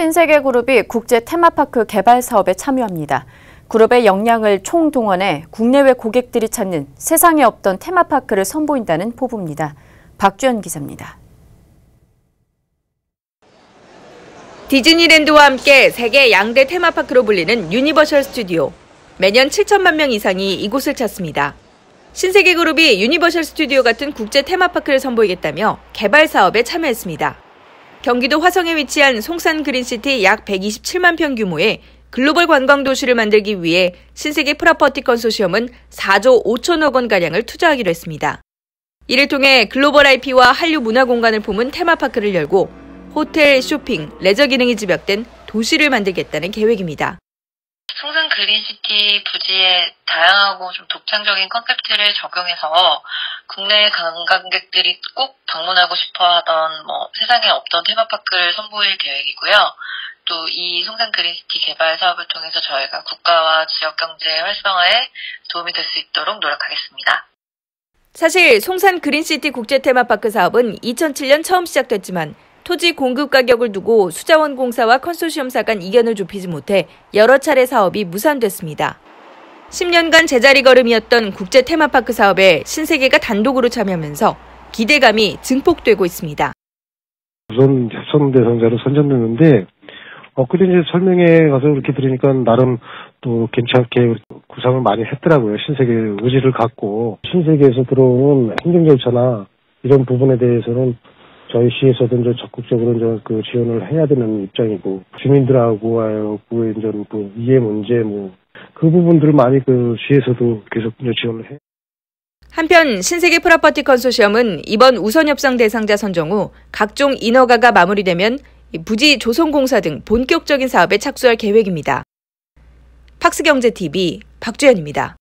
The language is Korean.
신세계 그룹이 국제 테마파크 개발 사업에 참여합니다. 그룹의 역량을 총동원해 국내외 고객들이 찾는 세상에 없던 테마파크를 선보인다는 포부입니다. 박주연 기자입니다. 디즈니랜드와 함께 세계 양대 테마파크로 불리는 유니버셜 스튜디오. 매년 7천만 명 이상이 이곳을 찾습니다. 신세계 그룹이 유니버셜 스튜디오 같은 국제 테마파크를 선보이겠다며 개발 사업에 참여했습니다. 경기도 화성에 위치한 송산 그린시티 약 127만 평 규모의 글로벌 관광 도시를 만들기 위해 신세계 프라퍼티 컨소시엄은 4조 5천억 원가량을 투자하기로 했습니다. 이를 통해 글로벌 IP와 한류 문화 공간을 품은 테마파크를 열고 호텔, 쇼핑, 레저 기능이 집약된 도시를 만들겠다는 계획입니다. 송산 그린시티 부지에 다양하고 좀 독창적인 컨셉트를 적용해서 국내 관광객들이 꼭 방문하고 싶어 하던 뭐 세상에 없던 테마파크를 선보일 계획이고요. 또 이 송산 그린시티 개발 사업을 통해서 저희가 국가와 지역 경제 활성화에 도움이 될 수 있도록 노력하겠습니다. 사실 송산 그린시티 국제 테마파크 사업은 2007년 처음 시작됐지만 토지 공급 가격을 두고 수자원공사와 컨소시엄사 간 이견을 좁히지 못해 여러 차례 사업이 무산됐습니다. 10년간 제자리 걸음이었던 국제 테마파크 사업에 신세계가 단독으로 참여하면서 기대감이 증폭되고 있습니다. 우선 협상 대상자로 선정됐는데 엊그제 이제 설명회 가서 이렇게 들으니까 나름 또 괜찮게 구상을 많이 했더라고요. 신세계 의지를 갖고 신세계에서 들어오는 행정 절차나 이런 부분에 대해서는 저희 시에서도 이제 적극적으로 이제 그 지원을 해야 되는 입장이고 주민들하고의 이제 그 이해 문제 뭐 그 부분들을 많이 그 시에서도 계속 지원을 해. 한편 신세계 프라퍼티 컨소시엄은 이번 우선 협상 대상자 선정 후 각종 인허가가 마무리되면 부지 조성공사 등 본격적인 사업에 착수할 계획입니다. 팍스경제TV 박주연입니다.